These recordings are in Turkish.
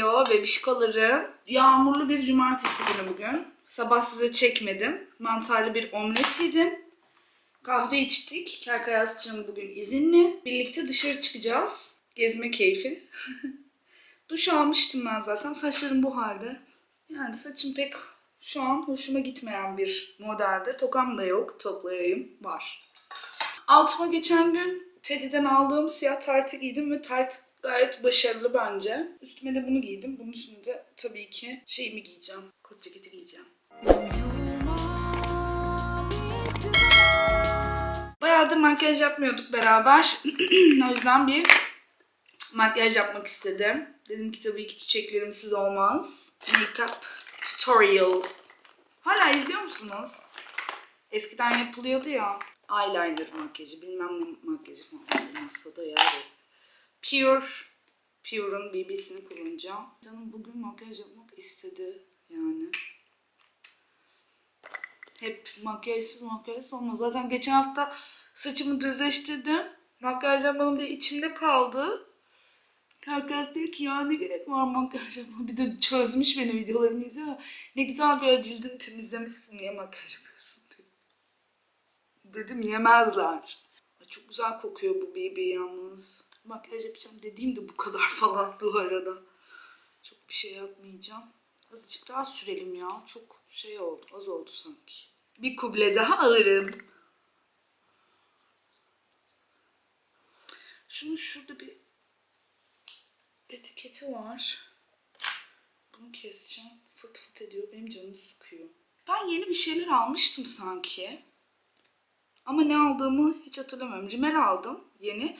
Hello bebişkoları. Yağmurlu bir cumartesi günü bugün. Sabah size çekmedim. Mantarlı bir omlet yedim. Kahve içtik. Kerkay Asçı'nın bugün izinli. Birlikte dışarı çıkacağız. Gezme keyfi. Duş almıştım ben zaten. Saçlarım bu halde. Yani saçım pek şu an hoşuma gitmeyen bir modelde. Tokam da yok. Toplayayım. Var. Altıma geçen gün Teddy'den aldığım siyah taytı giydim ve tayt gayet başarılı bence. Üstüme de bunu giydim. Bunun üstüne de tabii ki şeyimi giyeceğim. Kot ceketi giyeceğim. Bayağıdır makyaj yapmıyorduk beraber. o yüzden bir makyaj yapmak istedim. Dedim ki tabii ki çiçeklerimsiz olmaz. Makeup tutorial. Hala izliyor musunuz? Eskiden yapılıyordu ya. Eyeliner makyajı, bilmem ne makyajı falan. Masada ya. Pure. Pure'un BB'sini kullanacağım. Canım bugün makyaj yapmak istedi yani. Hep makyajsız makyajsız olmaz. Zaten geçen hafta saçımı düzleştirdim. Makyaj yapmadım diye içimde kaldı. Herkes diyor ki ya ne gerek var makyaj yapmaya. Bir de çözmüş beni videolarımı izliyor. Ne güzel bir cildini temizlemişsin niye makyaj yapıyorsun diye. Dedim yemezler. Çok güzel kokuyor bu BB yalnız. Makyaj yapacağım dediğim de bu kadar falan bu arada. Çok bir şey yapmayacağım. Azıcık daha sürelim ya. Çok şey oldu. Az oldu sanki. Bir kuble daha alırım. Şunun şurada bir etiketi var. Bunu keseceğim. Fıt fıt ediyor. Benim canımı sıkıyor. Ben yeni bir şeyler almıştım sanki. Ama ne aldığımı hiç hatırlamıyorum. Rimel aldım yeni.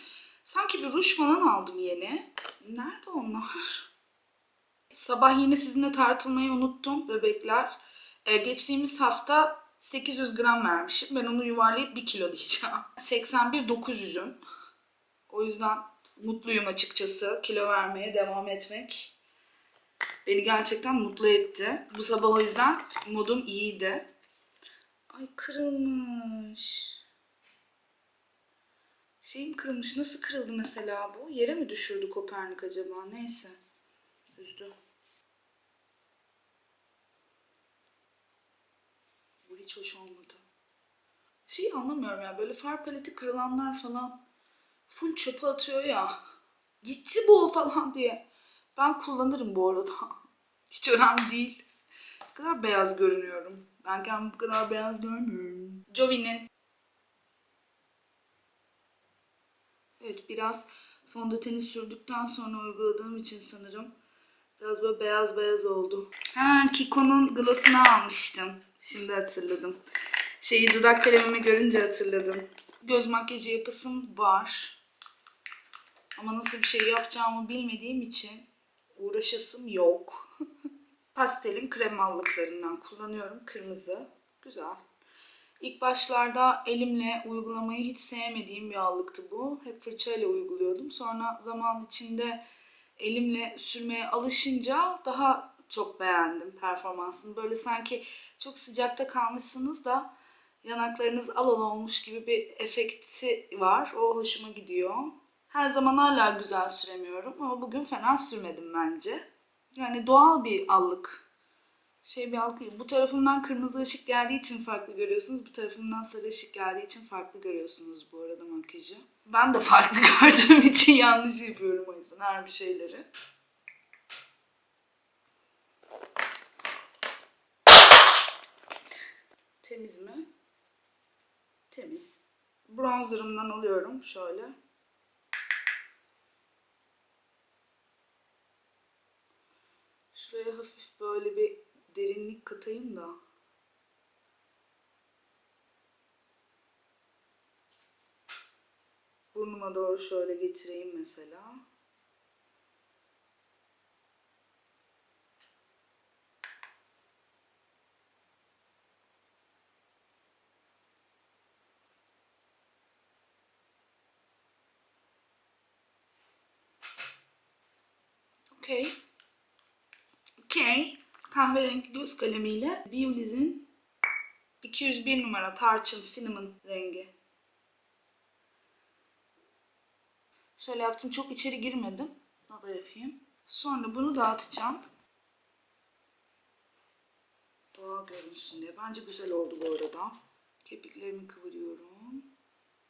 Sanki bir ruj falan aldım yeni. Nerede onlar? Sabah yine sizinle tartılmayı unuttum bebekler. Ee, geçtiğimiz hafta 800 gram vermişim. Ben onu yuvarlayıp 1 kilo diyeceğim. 81 900'üm. O yüzden mutluyum açıkçası. Kilo vermeye devam etmek beni gerçekten mutlu etti. Bu sabah o yüzden modum iyiydi. Ay kırılmış. Şeyim kırılmış. Nasıl kırıldı mesela bu? Yere mi düşürdü Kopernik acaba? Neyse. Üzdü. Bu hiç hoş olmadı. Şeyi anlamıyorum ya. Böyle far paleti kırılanlar falan full çöpe atıyor ya. Gitti bu falan diye. Ben kullanırım bu arada. Hiç önemli değil. Ne kadar beyaz görünüyorum. Ben kendimi bu kadar beyaz görmüyorum. Jovi'nin Evet biraz fondöteni sürdükten sonra uyguladığım için sanırım biraz böyle beyaz beyaz oldu. Ha Kiko'nun gloss'unu almıştım. Şimdi hatırladım. Şeyi dudak kalemimi görünce hatırladım. Göz makyajı yapasım var. Ama nasıl bir şey yapacağımı bilmediğim için uğraşasım yok. Pastelin kremallıklarından kullanıyorum. Kırmızı. Güzel. İlk başlarda elimle uygulamayı hiç sevmediğim bir allıktı bu. Hep fırçayla uyguluyordum. Sonra zaman içinde elimle sürmeye alışınca daha çok beğendim performansını. Böyle sanki çok sıcakta kalmışsınız da yanaklarınız al al olmuş gibi bir efekti var. O hoşuma gidiyor. Her zaman hala güzel süremiyorum ama bugün fena sürmedim bence. Yani doğal bir allık şey bir halka bu tarafından kırmızı ışık geldiği için farklı görüyorsunuz. Bu tarafından sarı ışık geldiği için farklı görüyorsunuz bu arada makyajı. Ben de farklı gördüğüm için yanlış yapıyorum o yüzden her bir şeyleri. Temiz mi? Temiz. Bronzerımdan alıyorum şöyle. Şuraya hafif böyle bir derinlik katayım da. Burnuma doğru şöyle getireyim mesela. Okey. Okey. Kahverengi göz kalemiyle Bioliz'in 201 numara tarçın cinnamon rengi. Şöyle yaptım. Çok içeri girmedim. Daha da yapayım. Sonra bunu dağıtacağım. Doğal görünsün diye. Bence güzel oldu bu arada. Kirpiklerimi kıvırıyorum.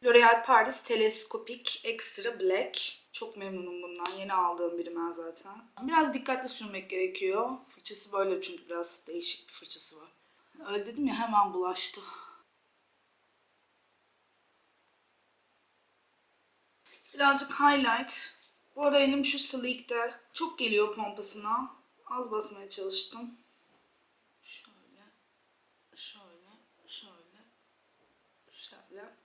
L'Oreal Paris Teleskopik Extra Black. Çok memnunum bundan. Yeni aldığım biri ben zaten. Biraz dikkatli sürmek gerekiyor. Fırçası böyle çünkü biraz değişik bir fırçası var. Öyle dedim ya hemen bulaştı. Birazcık highlight. Bu ara elim şu Sleek'te. Çok geliyor pompasına. Az basmaya çalıştım. Şöyle, şöyle, şöyle, şöyle.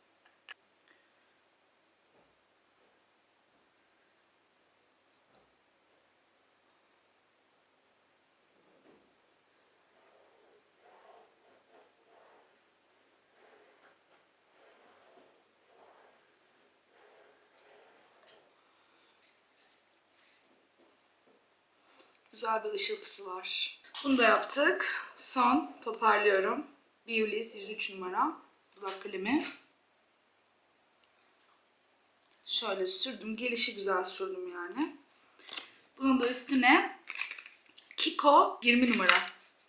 Güzel bir ışıltısı var. Bunu da yaptık. Son toparlıyorum. Biolis 103 numara. Dudak kalemi. Şöyle sürdüm. Gelişi güzel sürdüm yani. Bunun da üstüne Kiko 20 numara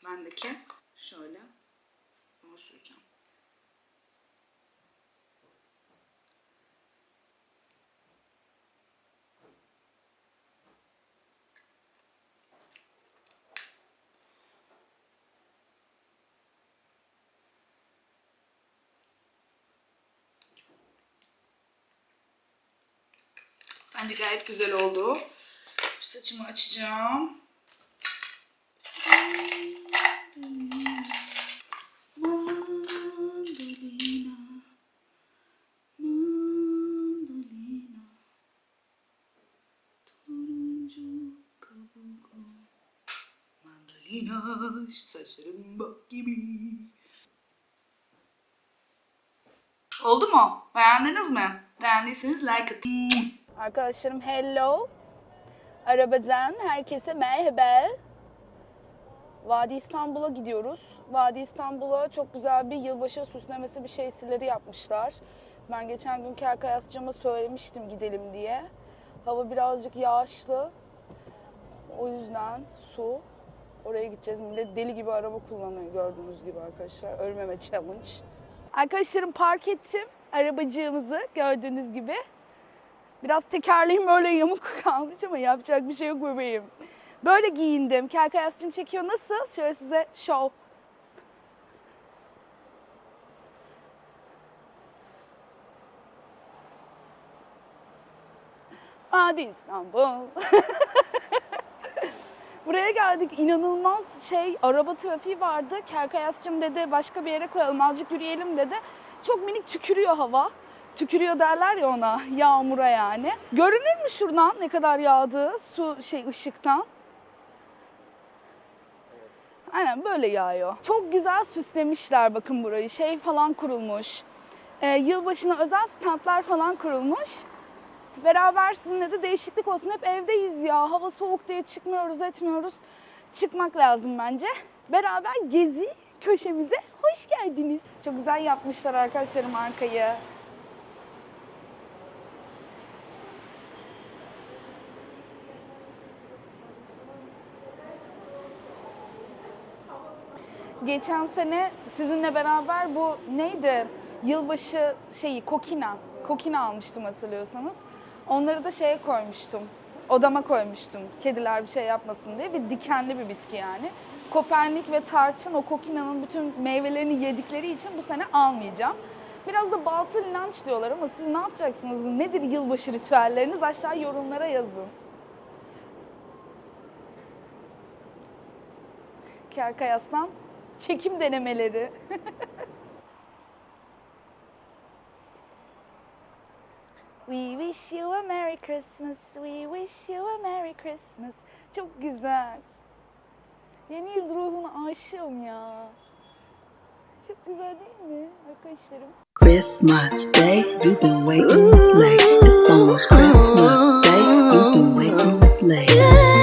bendeki. Şöyle. Onu süreceğim. Bence gayet güzel oldu. Şu saçımı açacağım. Mandolina, saçlarım bak gibi. Oldu mu? Beğendiniz mi? Beğendiyseniz like atın. Arkadaşlarım hello. Arabadan herkese merhaba. Vadi İstanbul'a gidiyoruz. Vadi İstanbul'a çok güzel bir yılbaşı süslemesi bir şeysileri yapmışlar. Ben geçen gün Kerkayascığıma söylemiştim gidelim diye. Hava birazcık yağışlı. O yüzden su. Oraya gideceğiz. Millet deli gibi araba kullanıyor gördüğünüz gibi arkadaşlar. Ölmeme challenge. Arkadaşlarım park ettim arabacığımızı gördüğünüz gibi. Biraz tekerleğim böyle yamuk kalmış ama yapacak bir şey yok bebeğim. Böyle giyindim. Kelkayasçım çekiyor. Nasıl? Şöyle size show. Hadi İstanbul. Buraya geldik. İnanılmaz şey araba trafiği vardı. Kelkayasçım dedi başka bir yere koyalım azıcık yürüyelim dedi. Çok minik tükürüyor hava. Tükürüyor derler ya ona yağmura yani. Görünür mü şuradan ne kadar yağdığı su şey ışıktan? Aynen böyle yağıyor. Çok güzel süslemişler bakın burayı. Şey falan kurulmuş. Ee, yılbaşına özel standlar falan kurulmuş. Beraber sizinle de değişiklik olsun. Hep evdeyiz ya. Hava soğuk diye çıkmıyoruz, etmiyoruz. Çıkmak lazım bence. Beraber gezi köşemize hoş geldiniz. Çok güzel yapmışlar arkadaşlarım arkayı. Geçen sene sizinle beraber bu neydi? Yılbaşı şeyi kokina. Kokina almıştım hatırlıyorsanız. Onları da şeye koymuştum. Odama koymuştum. Kediler bir şey yapmasın diye. Bir dikenli bir bitki yani. Kopernik ve tarçın o kokinanın bütün meyvelerini yedikleri için bu sene almayacağım. Biraz da batıl inanç diyorlar ama siz ne yapacaksınız? Nedir yılbaşı ritüelleriniz? Aşağı yorumlara yazın. Kerkayas'tan çekim denemeleri. We wish you a Merry Christmas, we wish you a Merry Christmas. Çok güzel. Yeni yıl ruhuna aşığım ya. Çok güzel değil mi arkadaşlarım? Christmas Day, you've been waiting this late. It's almost Christmas Day, you've been waiting this late.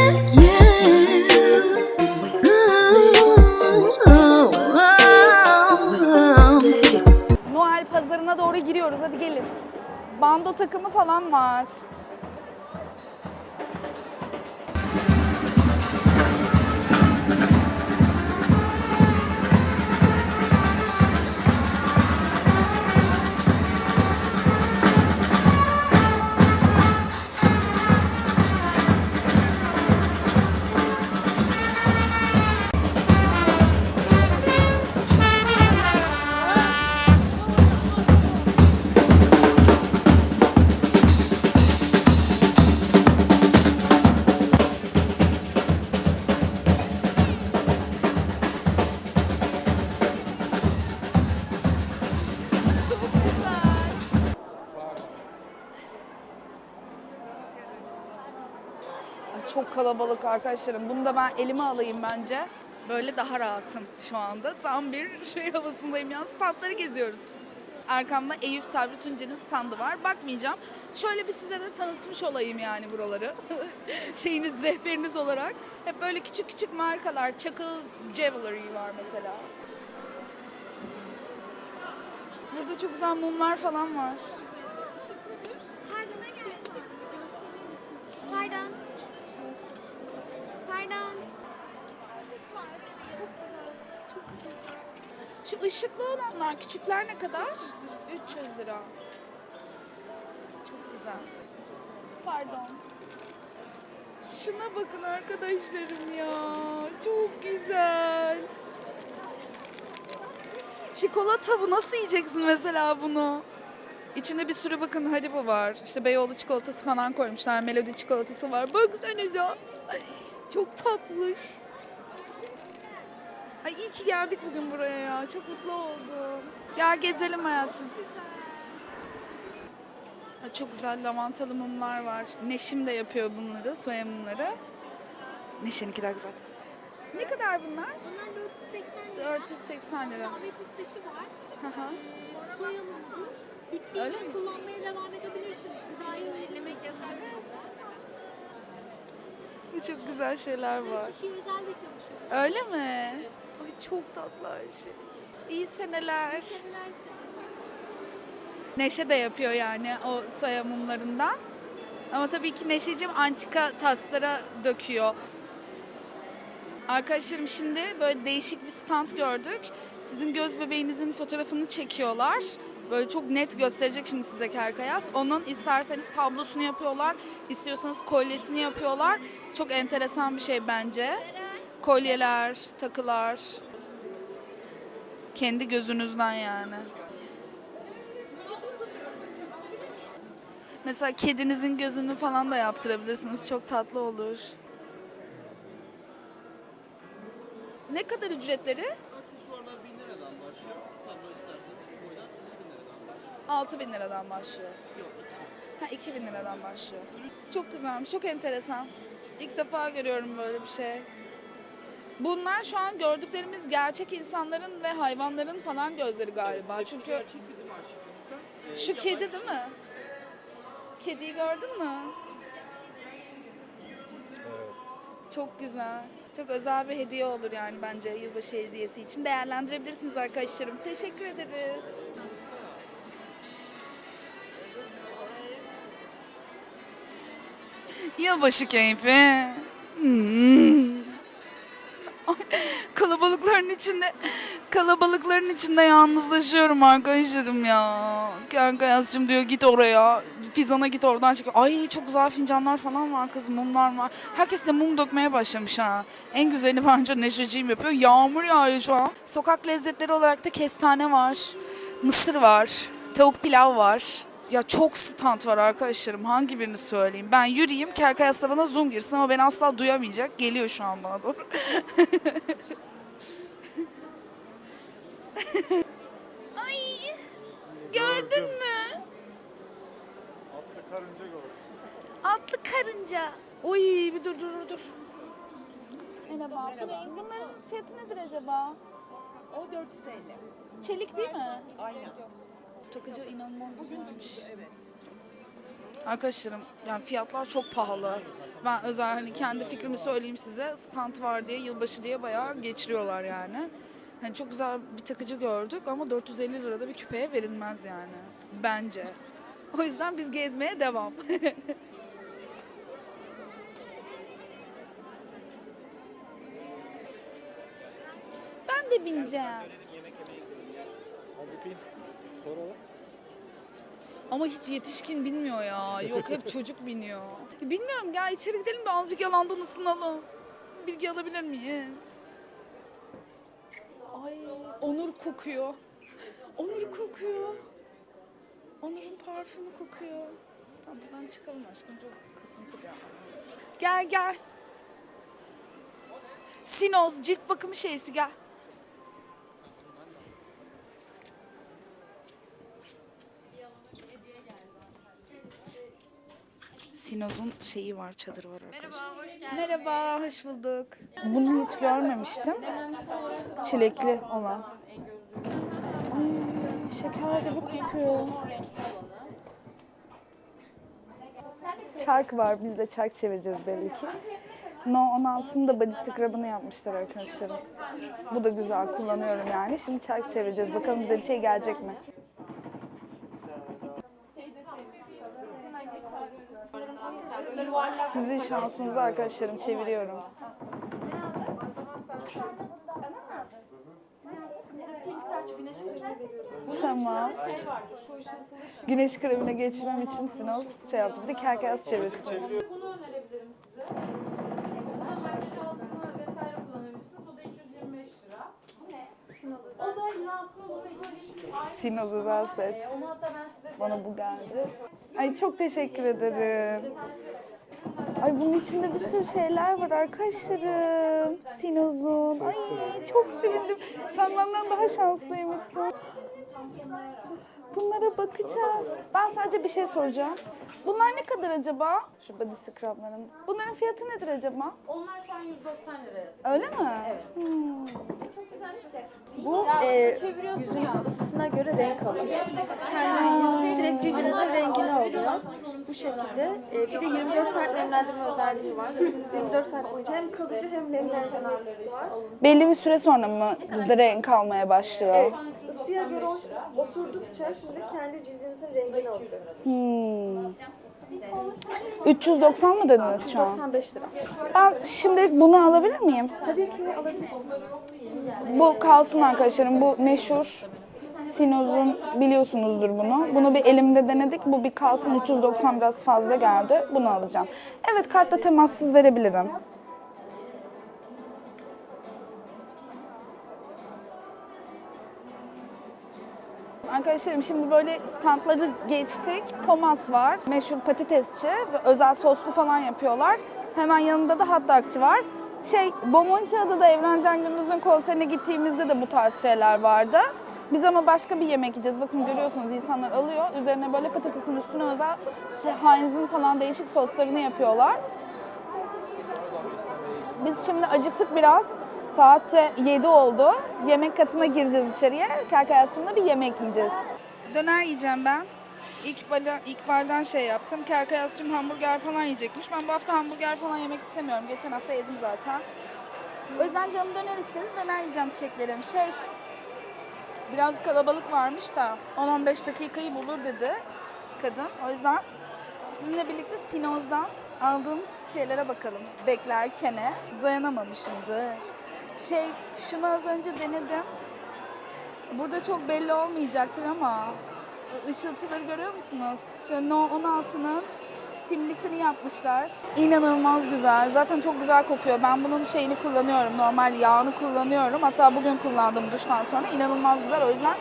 Doğru giriyoruz. Hadi gelin. Bando takımı falan var. Kalabalık arkadaşlarım. Bunu da ben elime alayım bence. Böyle daha rahatım şu anda. Tam bir şey havasındayım ya. Standları geziyoruz. Arkamda Eyüp Sabri Tuncer'in standı var. Bakmayacağım. Şöyle bir size de tanıtmış olayım yani buraları. Şeyiniz, rehberiniz olarak. Hep böyle küçük küçük markalar. Çakıl Jewelry var mesela. Burada çok güzel mumlar falan var. Pardon. Pardon. Şu ışıklı olanlar, küçükler ne kadar? 300 lira. Çok güzel. Pardon. Şuna bakın arkadaşlarım ya. Çok güzel. Çikolata bu nasıl yiyeceksin mesela bunu? İçinde bir sürü bakın Haribo var. İşte Beyoğlu çikolatası falan koymuşlar. Melodi çikolatası var. Baksanıza. Çok tatlış. Ay iyi ki geldik bugün buraya ya. Çok mutlu oldum. Gel gezelim hayatım. Ay, çok güzel lavantalı mumlar var. Neşim de yapıyor bunları, soya mumları. Neşe'ninki daha güzel. Ne kadar bunlar? Bunlar 480 lira. 480 lira. Davet isteşi var. Hı hı. Soyamızı Öyle bittiğinde mi? kullanmaya devam edebilirsiniz. Gıdayı ellemek yasak. Bu çok güzel şeyler var. Kişi özel de çalışıyor. Öyle mi? Ay çok tatlı şey. İyi seneler. Dilerse. Neşe de yapıyor yani o soya mumlarından. Ama tabii ki Neşeciğim antika taslara döküyor. Arkadaşlarım şimdi böyle değişik bir stand gördük. Sizin göz bebeğinizin fotoğrafını çekiyorlar. Böyle çok net gösterecek şimdi size Kerkayaz. Onun isterseniz tablosunu yapıyorlar, istiyorsanız kolyesini yapıyorlar. Çok enteresan bir şey bence. Kolyeler, takılar. Kendi gözünüzden yani. Mesela kedinizin gözünü falan da yaptırabilirsiniz. Çok tatlı olur. Ne kadar ücretleri? Aksesuarlar 1000 liradan başlıyor. Tablo isterseniz boydan 2000 liradan başlıyor. 6000 liradan başlıyor. Yok Ha 2000 liradan başlıyor. Çok güzelmiş, çok enteresan. İlk defa görüyorum böyle bir şey. Bunlar şu an gördüklerimiz gerçek insanların ve hayvanların falan gözleri galiba. Çünkü Gerçek bizim arşivimizden. Ee, şu yapay- kedi değil mi? Kediyi gördün mü? Çok güzel. Çok özel bir hediye olur yani bence yılbaşı hediyesi için. Değerlendirebilirsiniz arkadaşlarım. Teşekkür ederiz. Yılbaşı keyfi. Kalabalıkların içinde kalabalıkların içinde yalnızlaşıyorum arkadaşlarım ya. Kanka Yazcığım diyor git oraya. Fizan'a git oradan çek. Ay çok güzel fincanlar falan var kız mumlar var. Herkes de mum dökmeye başlamış ha. En güzelini bence Neşeciğim yapıyor. Yağmur yağıyor şu an. Sokak lezzetleri olarak da kestane var. Mısır var. Tavuk pilav var. Ya çok stand var arkadaşlarım. Hangi birini söyleyeyim? Ben yürüyeyim. Kerkayas da bana zoom girsin ama beni asla duyamayacak. Geliyor şu an bana doğru. Ay gördün mü? Atlı karınca gördüm. Atlı karınca. Oy bir dur dur dur, dur. Merhaba. Bunların fiyatı nedir acaba? O 450. Çelik değil mi? Aynen. Takıcı inanılmaz güzelmiş. Arkadaşlarım yani fiyatlar çok pahalı. Ben özel hani kendi fikrimi söyleyeyim size. Stand var diye yılbaşı diye bayağı geçiriyorlar yani. Hani çok güzel bir takıcı gördük ama 450 lirada bir küpeye verilmez yani. Bence. O yüzden biz gezmeye devam. ben de bineceğim. Hadi bin. Soralım. Ama hiç yetişkin bilmiyor ya. Yok hep çocuk biniyor. Bilmiyorum ya içeri gidelim de azıcık yalandan ısınalım. Bilgi alabilir miyiz? Ay Onur kokuyor. Onur kokuyor. Onur'un parfümü kokuyor. Tamam buradan çıkalım aşkım çok kasıntı bir an. Gel gel. Sinoz cilt bakımı şeysi gel. Sinoz Sinoz'un şeyi var, çadırı var arkadaşlar. Merhaba, hoş bulduk. Bunu hiç görmemiştim. Çilekli olan. Ay, şeker gibi kokuyor. Çark var. Biz de çark çevireceğiz belli ki. No 16'nın da body scrub'ını yapmışlar arkadaşlarım. Bu da güzel kullanıyorum yani. Şimdi çark çevireceğiz. Bakalım bize bir şey gelecek mi? Sizin şansınıza arkadaşlarım çeviriyorum. Tamam. Güneş kremine geçmem için Sinoz şey yaptı. Bir de kerkez çevirsin. Bunu önerebilirim size. Bunu da makyaj altına vesaire kullanabilirsiniz. O da 225 lira. O da yine aslında bunun içeriği aynı. Sinoz özel set. Onu hatta ben size Bana bu geldi. Ay çok teşekkür ederim. Ay bunun içinde bir sürü şeyler var arkadaşlarım. Sinoz'un. Ay çok sevindim. Sen benden daha şanslıymışsın. Bunlara bakacağız. Ben sadece bir şey soracağım. Bunlar ne kadar acaba? Şu body scrub'ların. Bunların fiyatı nedir acaba? Onlar şu an 190 lira. Öyle mi? Evet. Hmm. Çok güzelmiş de. Bu e, yüzünüzün ısısına göre renk alıyor. Kendi direkt cildinizin rengini alıyor. Bu şekilde. E, bir de 24 saat nemlendirme özelliği var. Yüzünüz 24 saat boyunca hem kalıcı hem nemlendirme etkisi var. Belli bir süre sonra mı renk almaya başlıyor? Evet. Isıya göre oturdukça şimdi kendi cildinizin rengini alıyor. Hmm. 390 mı dediniz şu an? 95 lira. Ben şimdi bunu alabilir miyim? Tabii ki alabilirsiniz. Bu kalsın arkadaşlarım. Bu meşhur Sinoz'un biliyorsunuzdur bunu. Bunu bir elimde denedik. Bu bir kalsın 390 biraz fazla geldi. Bunu alacağım. Evet kartla temassız verebilirim. Arkadaşlarım şimdi böyle standları geçtik. Pomas var. Meşhur patatesçi. Özel soslu falan yapıyorlar. Hemen yanında da hot dogçı var. Şey, Bomontia'da da Evrencan Gündüz'ün konserine gittiğimizde de bu tarz şeyler vardı. Biz ama başka bir yemek yiyeceğiz. Bakın görüyorsunuz insanlar alıyor. Üzerine böyle patatesin üstüne özel işte Heinz'in falan değişik soslarını yapıyorlar. Biz şimdi acıktık biraz. Saat de 7 oldu. Yemek katına gireceğiz içeriye. Kerkayatçımda bir yemek yiyeceğiz. Döner yiyeceğim ben. İkbal'den, İkbal'den şey yaptım. Kerkayatçım hamburger falan yiyecekmiş. Ben bu hafta hamburger falan yemek istemiyorum. Geçen hafta yedim zaten. O yüzden canım döner istedi. Döner yiyeceğim çiçeklerim. Şey, biraz kalabalık varmış da 10-15 dakikayı bulur dedi kadın. O yüzden sizinle birlikte Sinoz'dan aldığımız şeylere bakalım. Beklerkene dayanamamışımdır. Şey, şunu az önce denedim. Burada çok belli olmayacaktır ama ışıltıları görüyor musunuz? Şöyle No 16'nın simlisini yapmışlar. İnanılmaz güzel. Zaten çok güzel kokuyor. Ben bunun şeyini kullanıyorum. Normal yağını kullanıyorum. Hatta bugün kullandım duştan sonra. İnanılmaz güzel. O yüzden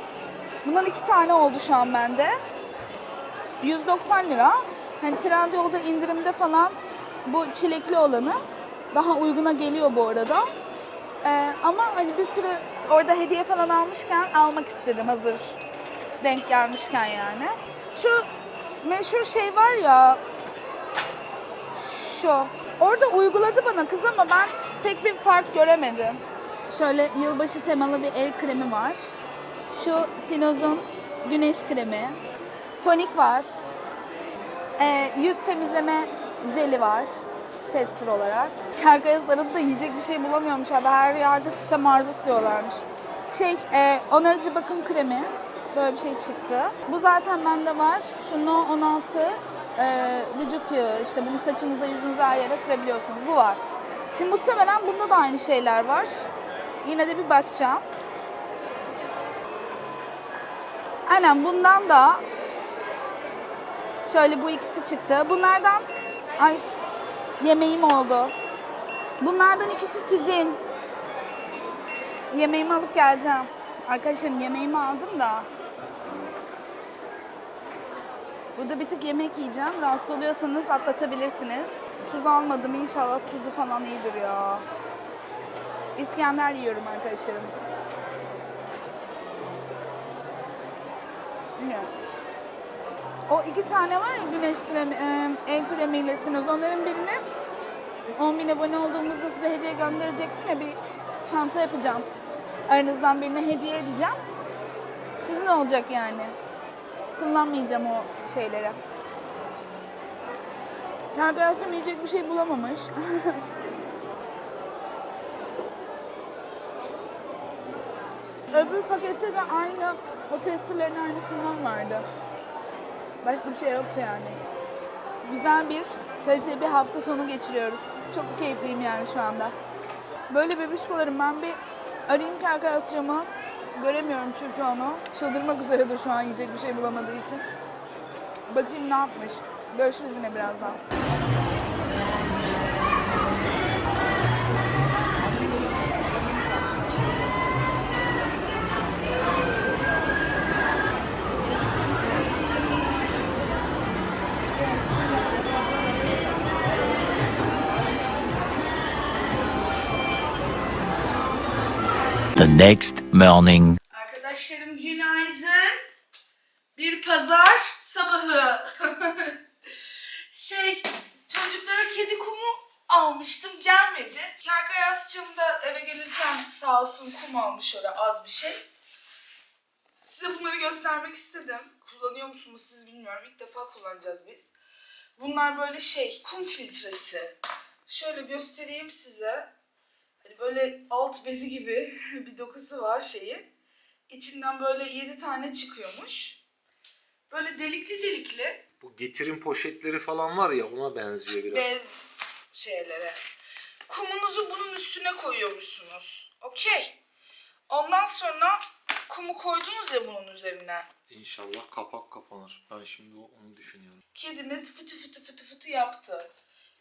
bundan iki tane oldu şu an bende. 190 lira. Hani Trendyol'da indirimde falan bu çilekli olanı daha uyguna geliyor bu arada. Ee, ama hani bir sürü orada hediye falan almışken almak istedim hazır denk gelmişken yani. Şu meşhur şey var ya şu. Orada uyguladı bana kız ama ben pek bir fark göremedim. Şöyle yılbaşı temalı bir el kremi var. Şu Sinoz'un güneş kremi. Tonik var. Ee, yüz temizleme jeli var tester olarak. Kerkayas arada da yiyecek bir şey bulamıyormuş abi. Her yerde sistem arızası diyorlarmış. Şey, e, onarıcı bakım kremi. Böyle bir şey çıktı. Bu zaten bende var. Şu No 16 e, vücut yağı. İşte bunu saçınıza, yüzünüze her yere sürebiliyorsunuz. Bu var. Şimdi muhtemelen bunda da aynı şeyler var. Yine de bir bakacağım. Aynen bundan da Şöyle bu ikisi çıktı. Bunlardan ay yemeğim oldu. Bunlardan ikisi sizin. Yemeğimi alıp geleceğim. Arkadaşlarım yemeğimi aldım da. Burada bir tık yemek yiyeceğim. Rahatsız oluyorsanız atlatabilirsiniz. Tuz almadım inşallah tuzu falan iyidir ya. İskender yiyorum arkadaşlarım. Bilmiyorum. O iki tane var ya güneş kremi, e, el kremiyle sinoz. Onların birini 10 bin abone olduğumuzda size hediye gönderecektim ya bir çanta yapacağım. Aranızdan birine hediye edeceğim. Sizin olacak yani. Kullanmayacağım o şeyleri. Arkadaşım yiyecek bir şey bulamamış. Öbür pakette de aynı o testerlerin aynısından vardı. Başka bir şey yoktu yani. Güzel bir, kaliteli bir hafta sonu geçiriyoruz. Çok keyifliyim yani şu anda. Böyle bebişkolarım ben bir arayayım ki arkadaşcığımı. Göremiyorum çünkü onu. Çıldırmak üzeredir şu an yiyecek bir şey bulamadığı için. Bakayım ne yapmış. Görüşürüz yine birazdan. The next morning. Arkadaşlarım günaydın. Bir pazar sabahı. şey, çocuklara kedi kumu almıştım gelmedi. Kerkayasçım da eve gelirken sağ olsun kum almış öyle az bir şey. Size bunları göstermek istedim. Kullanıyor musunuz siz bilmiyorum. İlk defa kullanacağız biz. Bunlar böyle şey, kum filtresi. Şöyle göstereyim size. Hani böyle alt bezi gibi bir dokusu var şeyin. İçinden böyle 7 tane çıkıyormuş. Böyle delikli delikli Bu getirin poşetleri falan var ya ona benziyor biraz. bez şeylere. Kumunuzu bunun üstüne koyuyormuşsunuz. Okey. Ondan sonra kumu koydunuz ya bunun üzerine. İnşallah kapak kapanır. Ben şimdi onu düşünüyorum. Kediniz fıtı fıtı fıtı fıtı yaptı.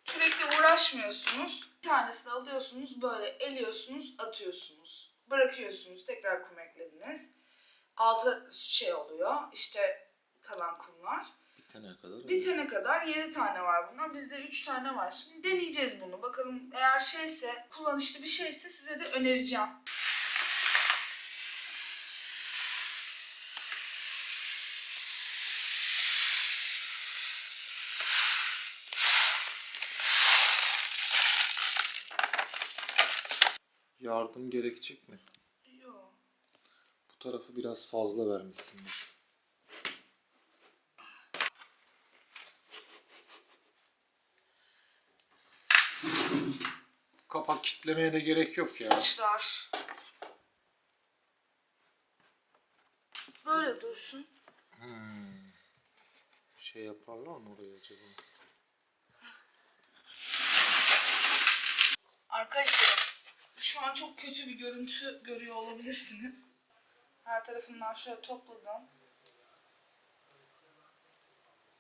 Sürekli uğraşmıyorsunuz. Bir tanesini alıyorsunuz böyle eliyorsunuz atıyorsunuz. Bırakıyorsunuz tekrar kum eklediniz. Altı şey oluyor işte kalan kumlar. Bitene kadar. Bitene kadar 7 tane var bundan. Bizde 3 tane var. Şimdi deneyeceğiz bunu. Bakalım eğer şeyse, kullanışlı bir şeyse size de önereceğim. Yardım gerekecek mi? Yok. Bu tarafı biraz fazla vermişsin. Kapak kitlemeye de gerek yok ya. Sıçrar. Böyle dursun. Şey yaparlar mı oraya acaba? Arkadaşlar şu an çok kötü bir görüntü görüyor olabilirsiniz. Her tarafından şöyle topladım.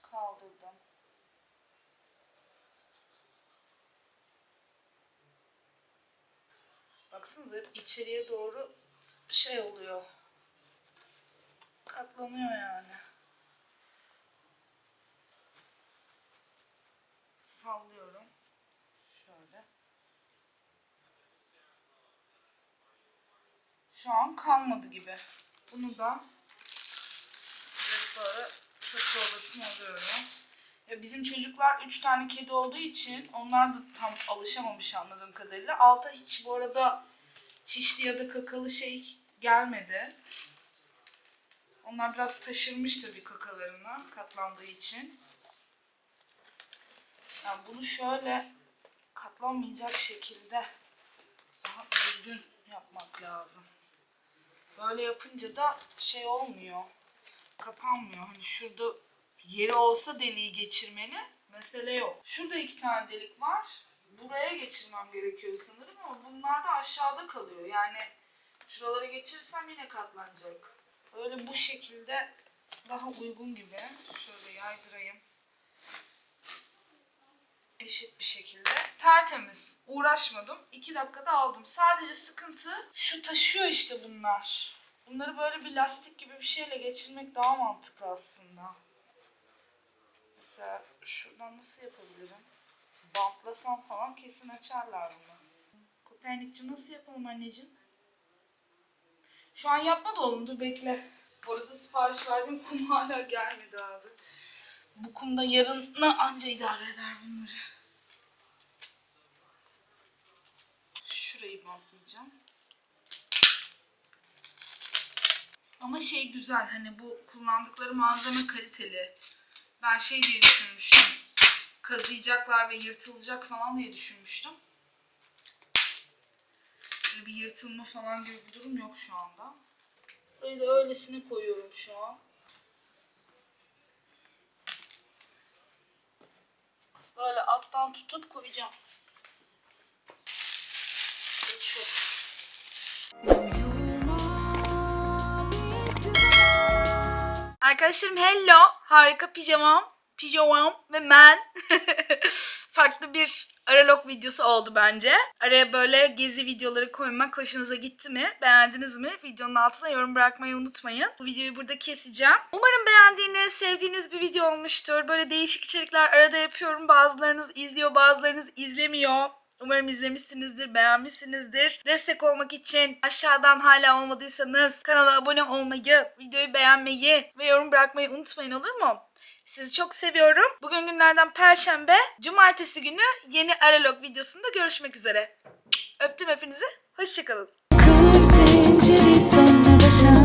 Kaldırdım. Baksanıza hep içeriye doğru şey oluyor. Katlanıyor yani. Sallıyorum. Şöyle. Şu an kalmadı gibi. Bunu da böyle çöp torbasına alıyorum. Ya bizim çocuklar 3 tane kedi olduğu için onlar da tam alışamamış anladığım kadarıyla. Alta hiç bu arada çişli ya da kakalı şey gelmedi. Onlar biraz taşırmıştır bir kakalarına katlandığı için. Yani bunu şöyle katlanmayacak şekilde daha düzgün yapmak lazım. Böyle yapınca da şey olmuyor. Kapanmıyor. Hani şurada yeri olsa deliği geçirmeli. Mesele yok. Şurada iki tane delik var. Buraya geçirmem gerekiyor sanırım ama bunlar da aşağıda kalıyor. Yani şuralara geçirirsem yine katlanacak. Böyle bu şekilde daha uygun gibi. Şöyle yaydırayım. Eşit bir şekilde. Tertemiz. Uğraşmadım. İki dakikada aldım. Sadece sıkıntı şu taşıyor işte bunlar. Bunları böyle bir lastik gibi bir şeyle geçirmek daha mantıklı aslında. Mesela şuradan nasıl yapabilirim? Bantlasam falan kesin açarlar bunu. Kopernikçi nasıl yapalım anneciğim? Şu an yapma da oğlum dur bekle. Bu arada sipariş verdim kum hala gelmedi abi. Bu kumda yarına anca idare eder bunları. Bantlayacağım. Ama şey güzel hani bu kullandıkları malzeme kaliteli. Ben şey diye düşünmüştüm. Kazıyacaklar ve yırtılacak falan diye düşünmüştüm. Böyle bir yırtılma falan gibi bir durum yok şu anda. Burayı da öylesine koyuyorum şu an. Böyle alttan tutup koyacağım. Geçiyorum. Arkadaşlarım hello. Harika pijamam. Pijamam ve ben. Farklı bir aralog videosu oldu bence. Araya böyle gezi videoları koymak hoşunuza gitti mi? Beğendiniz mi? Videonun altına yorum bırakmayı unutmayın. Bu videoyu burada keseceğim. Umarım beğendiğiniz, sevdiğiniz bir video olmuştur. Böyle değişik içerikler arada yapıyorum. Bazılarınız izliyor, bazılarınız izlemiyor. Umarım izlemişsinizdir, beğenmişsinizdir. Destek olmak için aşağıdan hala olmadıysanız kanala abone olmayı, videoyu beğenmeyi ve yorum bırakmayı unutmayın olur mu? Sizi çok seviyorum. Bugün günlerden Perşembe, Cumartesi günü yeni Aralog videosunda görüşmek üzere. Öptüm hepinizi. Hoşçakalın. Kır zinciri başa